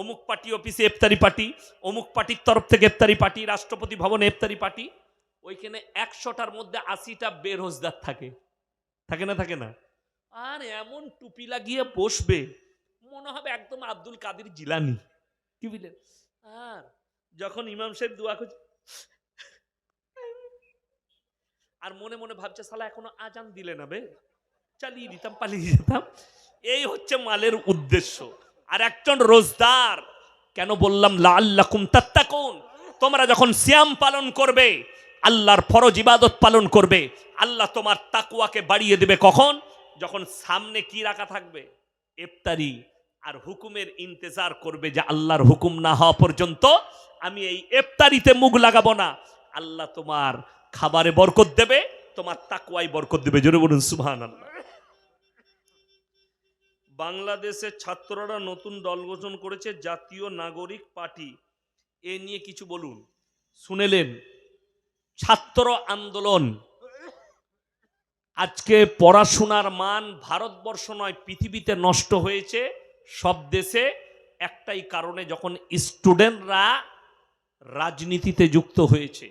অমুক পার্টি অফিসে এফতারি পার্টি, অমুক পার্টির তরফ থেকে ইফতারি পার্টি, রাষ্ট্রপতি ভবনে ইফতারি পার্টি, ওইখানে একশোটার মধ্যে আশিটা বেরোজগার থাকে। থাকে না থাকে না? আর এমন টুপি লাগিয়ে বসবে, মনে হবে একদম আব্দুল কাদের জিলানি। কি বুঝলেন আর যখন ইমাম সাহেব দোয়া করছে, আর মনে মনে ভাবছে সালা এখনও আজান দিলে না বে? চালিয়ে দিতাম, পালিয়ে যেতাম। এই হচ্ছে মালের উদ্দেশ্য। আর একজন রোজদার, কেন বললাম লাল্লাকুম তাত্তাকুন? তোমরা যখন শ্যাম পালন করবে, আল্লাহর ফরজ ইবাদত পালন করবে, আল্লাহ তোমার তাকুয়াকে বাড়িয়ে দেবে কখন? যখন সামনে কি রাখা থাকবে? ইফতারি। আর হুকুমের ইন্তেজার করবে যে আল্লাহর হুকুম না হওয়া পর্যন্ত আমি এই ইফতারিতে মুখ লাগাবো না। আল্লাহ তোমার খাবারে বরকত দেবে, তোমার তাকুয়াই বরকত দেবে। জোরে বলুন সুবহান আল্লাহ বাংলাদেশের ছাত্ররা নতুন দল গঠন করেছে জাতীয় নাগরিক পার্টি। এ নিয়ে কিছু বলুন। শুনেলেন, ছাত্র আন্দোলন। আজকে পড়াশোনার মান ভারতবর্ষ নয়, পৃথিবীতে নষ্ট হয়েছে সব দেশে। একটাই কারণে যখন স্টুডেন্টরা রাজনীতিতে যুক্ত হয়েছে।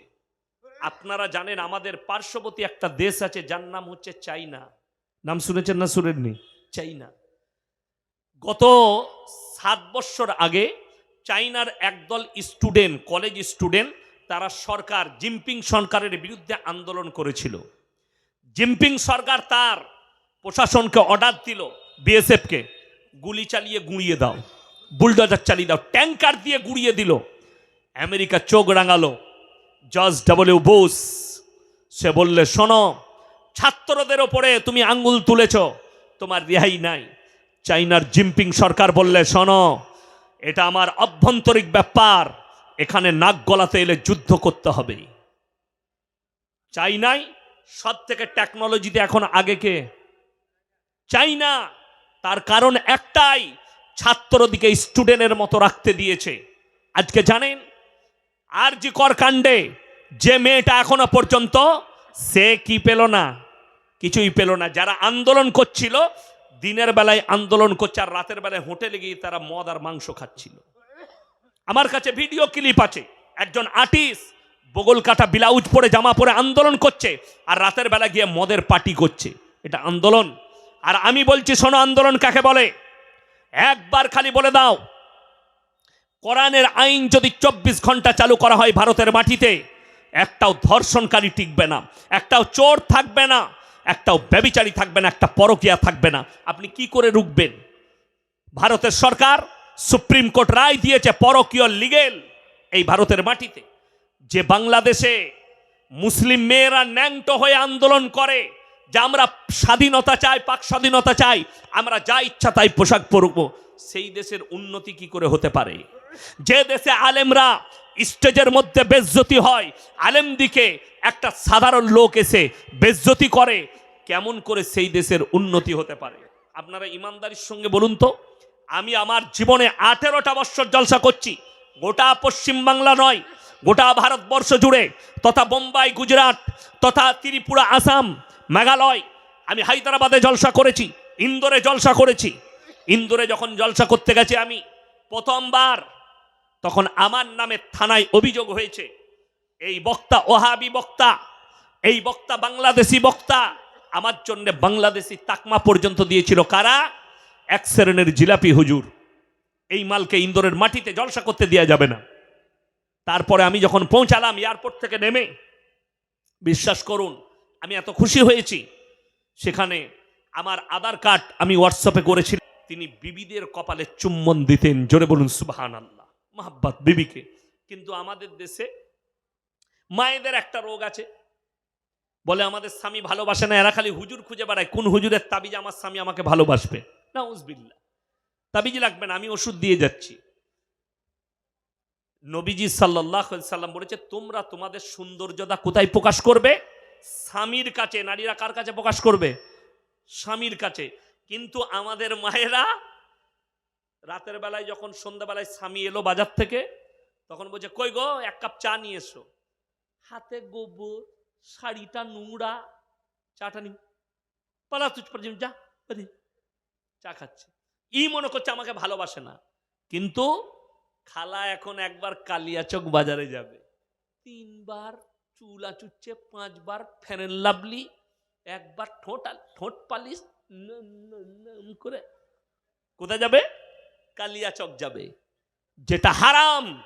আপনারা জানেন, আমাদের পার্শ্ববর্তী একটা দেশ আছে, যার নাম হচ্ছে চাইনা। নাম শুনেছেন না শুনেননি? চাইনা। গত সাত বছর আগে চাইনার একদল স্টুডেন্ট, কলেজ স্টুডেন্ট, তারা সরকার, জিনপিং সরকারের বিরুদ্ধে আন্দোলন করেছিল। জিনপিং সরকার তার প্রশাসনকে অর্ডার দিল, বিএসএফকে, গুলি চালিয়ে গুঁড়িয়ে দাও, বুলডোজার চালিয়ে দাও, ট্যাঙ্কার দিয়ে গুঁড়িয়ে দিল। আমেরিকা চোখ রাঙালো জজ ডাবলিউ বোস সে বললে, শোনো, ছাত্রদের ওপরে তুমি আঙ্গুল তুলেছ, তোমার রেহাই নাই। চাইনার জিনপিং সরকার বললে, শোনো, এটা আমার অভ্যন্তরিক ব্যাপার। এখানে নাক গলাতে এলে যুদ্ধ করতে হবে। চাইনাই সব থেকে টেকনোলজিতে এখন আগে কে? চাইনা। তার কারণ একটাই ছাত্রদিকে স্টুডেন্টের মতো রাখতে দিয়েছে। আজকে জানেন, আর জি কর কাণ্ডে, যে মেয়েটা এখনও পর্যন্ত, সে কি পেল না? কিছুই পেল না। যারা আন্দোলন করছিল দিনের বেলায় আন্দোলন করছে আর রাতের বেলায় হোটেলে গিয়ে তারা মদ আর মাংস খাচ্ছিল। আমার কাছে ভিডিও ক্লিপ আছে। একজন আর্টিস্ট বগল কাটা ব্লাউজ পরে জামা পরে আন্দোলন করছে আর রাতের বেলা গিয়ে মদের পার্টি করছে। এটা আন্দোলন। আর আমি বলছি, শোনো, আন্দোলন কাকে বলে? একবার খালি বলে দাও, কোরআনের আইন যদি চব্বিশ ঘণ্টা চালু করা হয় ভারতের মাটিতে, একটাও ধর্ষণকারী টিকবে না, একটাও চোর থাকবে না একটাও ব্যবিচারী থাকবে না, একটা পরকিয়া থাকবে না। আপনি কি করে রুখবেন? ভারতের সরকার সুপ্রিম কোর্ট রায় দিয়েছে পরকীয় লিগেল এই ভারতের মাটিতে। যে বাংলাদেশে মুসলিম মেয়েরা ন্যাংটো হয়ে আন্দোলন করে, যে আমরা স্বাধীনতা চাই, পাক স্বাধীনতা চাই, আমরা যা ইচ্ছা তাই পোশাক পরব, সেই দেশের উন্নতি কি করে হতে পারে? যে দেশে আলেমরা স্টেজের মধ্যে বেজ্জতি হয়। আলেম দিকে একটা সাধারণ লোক এসে বেজ্জতি করে। কেমন করে সেই দেশের উন্নতি হতে পারে? আপনারা ইমানদারির সঙ্গে বলুন তো, আমি আমার জীবনে আঠেরোটা বৎসর জলসা করছি। গোটা পশ্চিম বাংলা নয়, গোটা ভারতবর্ষ জুড়ে, তথা বোম্বাই, গুজরাট, তথা ত্রিপুরা, আসাম, মেঘালয়, আমি হায়দ্রাবাদে জলসা করেছি, ইন্দোরে জলসা করেছি। ইন্দোরে যখন জলসা করতে গেছি আমি প্রথমবার তখন আমার নামে থানায় অভিযোগ হয়েছে। এই বক্তা ওহাবি বক্তা, এই বক্তা বাংলাদেশি বক্তা, আমার জন্য বাংলাদেশি তাকমা পর্যন্ত দিয়েছিল কারা? এক শ্রেণির জিলাপি হুজুর। এই মালকে ইন্দোরের মাটিতে জলসা করতে দেওয়া যাবে না। তারপরে আমি যখন পৌঁছালাম এয়ারপোর্ট থেকে নেমে, বিশ্বাস করুন, আমি এত খুশি হয়েছি। সেখানে আমার আধার কার্ড আমি হোয়াটসঅ্যাপে করেছি তিনি বিবিদের কপালে চুম্বন দিতেন, জোরে বলুন সুবাহান মাহাব্বাত, বিবিকে। কিন্তু আমাদের দেশে মায়েদের একটা রোগ আছে। বলে আমাদের স্বামী ভালোবাসে না, এরা খালি হুজুর খুঁজে বেড়ায়। কোন হুজুরের তাবিজ আমার স্বামী আমাকে ভালোবাসবে? না উজবিল্লা তাবিজ লাগবে না, আমি ওষুধ দিয়ে যাচ্ছি। নবীজি সাল্লাহ সাল্লাম বলেছে, তোমরা তোমাদের সৌন্দর্যতা কোথায় প্রকাশ করবে? স্বামীর কাছে, নারীরা কার কাছে প্রকাশ করবে? স্বামীর কাছে। কিন্তু আমাদের মায়েরা রাতের বেলায় যখন সন্ধ্যাবেলায় স্বামী এলো বাজার থেকে, তখন বলছে, কই গো, এক কাপ চা নিয়ে এসো। হাতে গোবর, শাড়িটা, নোংরা, চাটা নি পালা তুচ যা চা খাচ্ছে। ই মনে করছে আমাকে ভালোবাসে না। কিন্তু খালা এখন একবার কালিয়াচক বাজারে যাবে। তিনবার চুল আচুচ্ছে পাঁচবার ফ্যানের লাভলি একবার ঠোঁট ঠোঁট পালিশ করে। কোথায় যাবে? কালিয়াচক যাবে। যেটা হারাম,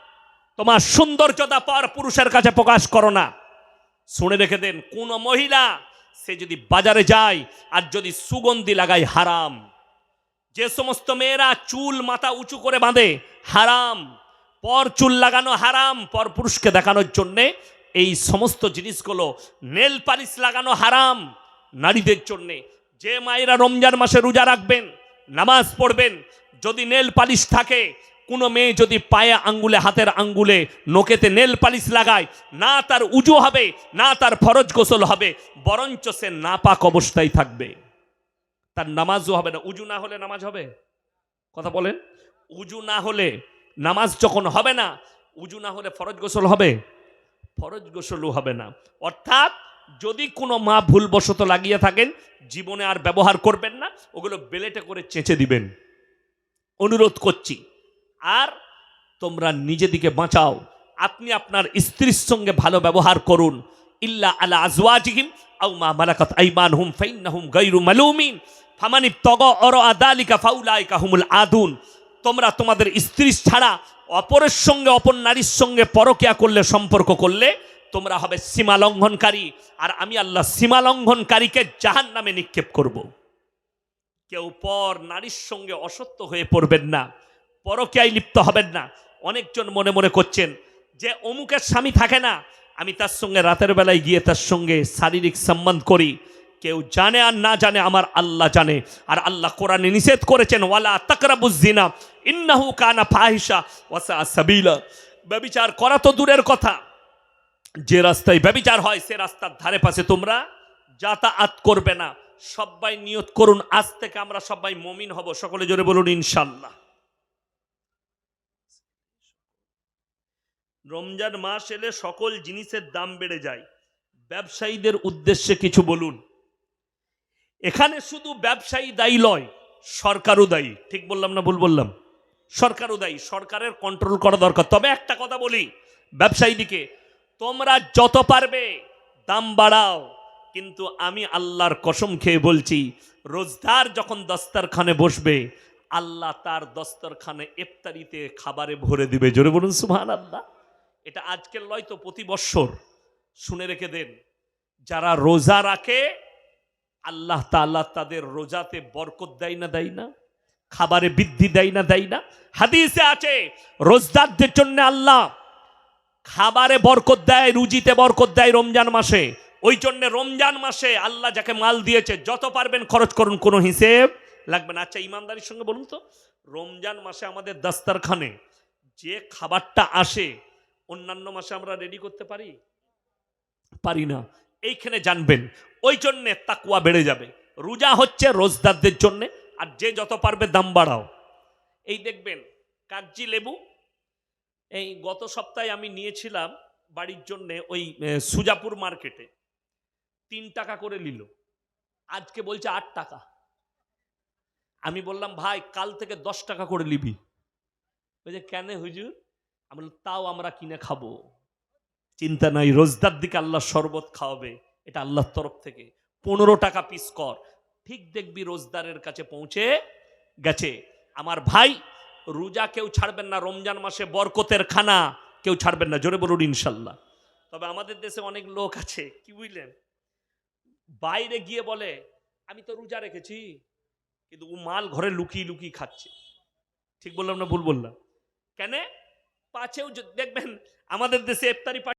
তোমার সৌন্দর্যতা পর পুরুষের কাছে প্রকাশ করো না। শুনে রেখে দেন, কোন মহিলা, সে যদি বাজারে যায় আর যদি সুগন্ধি লাগায় হারাম। যে সমস্ত মেয়েরা চুল মাথা উঁচু করে বাঁধে, হারাম। পর চুল লাগানো হারাম, পর পুরুষকে দেখানোর জন্যে এই সমস্ত জিনিসগুলো, নেল পালিশ লাগানো হারাম নারীদের জন্যে। যে মায়েরা রমজান মাসে রোজা রাখবেন, নামাজ পড়বেন যদি নেল পালিশ থাকে, কোনো মেয়ে যদি পায়ে আঙ্গুলে, হাতের আঙ্গুলে নোকেতে নেল পালিশ লাগায়, না তার উজু হবে, না তার ফরজ গোসল হবে, বরঞ্চ সে নাপাক অবস্থায় থাকবে। তার নামাজও হবে না। উজু না হলে নামাজ হবে? কথা বলেন। উজু না হলে নামাজ যখন হবে না, উজু না হলে ফরজ গোসল হবে? ফরজ গোসলও হবে না। অর্থাৎ যদি কোনো মা ভুলবশত লাগিয়ে থাকেন, জীবনে আর ব্যবহার করবেন না, ওগুলো বেলেটে করে চেঁচে দিবেন। অনুরোধ করছি। আর তোমরা নিজেদিকে বাঁচাও। আপনি আপনার স্ত্রীর সঙ্গে ভালো ব্যবহার করুন। ইল্লা আলা আজওয়াজিহিম আও মা মালাকাত আইমানহুম ফাইন্নাহুম গায়রু মালুমিন। ফামানি তগ অর আদালিকা ফাউলাইকা হুমুল আদুন। তোমরা তোমাদের স্ত্রী ছাড়া অপরের সঙ্গে, অপর নারীর সঙ্গে পরকিয়া করলে, সম্পর্ক করলে তোমরা হবে সীমা লঙ্ঘনকারী। আর আমি আল্লাহ সীমা লঙ্ঘনকারীকে জাহান নামে নিক্ষেপ করব। কেউ পর নারীর সঙ্গে অসত্য হয়ে পড়বেন না, পরকিয়ায় লিপ্ত হবেন না। অনেকজন মনে মনে করছেন যে অমুকের স্বামী থাকে না, আমি তার সঙ্গে রাতের বেলায় গিয়ে তার সঙ্গে শারীরিক সম্বন্ধ করি। কেউ জানে আর না জানে আমার আল্লাহ জানে, আর আল্লাহ কোরআনে নিষেধ করেছেন, ওয়ালা তাকরাবুজ্জিনা ইন্নাহু কানা ফাহিশা, ওয়াসা সাবিলা। ব্যবিচার করা তো দূরের কথা। যে রাস্তায় ব্যবিচার হয়, সে রাস্তার ধারে পাশে তোমরা যাতায়াত করবে না। সবাই নিয়ত করুন, আজ থেকে আমরা সবাই মমিন হব। সকলে জোরে বলুন ইনশাল্লাহ রমজান মাস এলে সকল জিনিসের দাম বেড়ে যায়। ব্যবসায়ীদের উদ্দেশ্যে কিছু বলুন। এখানে শুধু ব্যবসায়ী দায়ী লয়, সরকারও দায়ী। ঠিক বললাম না ভুল বললাম? সরকারও দায়ী, সরকারের কন্ট্রোল করা দরকার। তবে একটা কথা বলি ব্যবসায়ী দিকে তোমরা যত পারবে, দাম বাড়াও। কিন্তু আমি আল্লাহর কসম খেয়ে বলছি, রোজদার যখন দস্তারখানে বসবে, আল্লাহ তার দস্তরখানে ইফতারিতে খাবারে ভরে দিবে। জোরে বলুন সুহান আল্লাহ এটা আজকের লয় তো প্রতি বৎসর। শুনে রেখে দেন, যারা রোজা রাখে, আল্লাহ তাআলা তাদের রোজাতে বরকত দেয় না দেয় না? খাবারে বৃদ্ধি দেয় না দেয় না? হাদিসে আছে, রোজদারদের জন্য আল্লাহ খাবারে বরকত দেয়, রুজিতে বরকত দেয় রমজান মাসে। ওই জন্য রমজান মাসে আল্লাহ যাকে মাল দিয়েছে, যত পারবেন খরচ করুন, কোনো হিসেব লাগবে না। আচ্ছা ইমানদারির সঙ্গে বলুন তো, রমজান মাসে আমাদের দাস্তারখানে যে খাবারটা আসে, অন্যান্য মাসে আমরা রেডি করতে পারি? পারি না। এইখানে জানবেন ওই জন্যে তাকুয়া বেড়ে যাবে। রোজা হচ্ছে রোজদারদের জন্যে, আর যে যত পারবে দাম বাড়াও। এই দেখবেন কাগজি লেবু, এই গত সপ্তাহে আমি নিয়েছিলাম বাড়ির জন্যে ওই সুজাপুর মার্কেটে। তিন টাকা করে নিল। আজকে বলছে আট টাকা। আমি বললাম ভাই কাল থেকে দশ টাকা করে নিবি। বলছে কেন হুজুর? আমি বললাম, তাও আমরা কিনে খাব। চিন্তা নাই রোজদার দিকে আল্লাহ শরবত খাওয়াবে এটা আল্লাহর তরফ থেকে। পনেরো টাকা পিস কর। ঠিক দেখবি রোজদারের কাছে পৌঁছে গেছে। আমার ভাই রোজা কেউ ছাড়বেন না রমজান মাসে বরকতের খানা কেউ ছাড়বেন না জোরে বলুন ইনশাল্লাহ। তবে আমাদের দেশে অনেক লোক আছে কি বুঝলেন? বাইরে গিয়ে বলে, আমি তো রোজা রেখেছি, কিন্তু ও মাল ঘরে লুকিয়ে লুকিয়ে খাচ্ছে। ঠিক বললাম না ভুল বললাম? কেন? পাছেও দেখবেন, আমাদের দেশে ইফতারি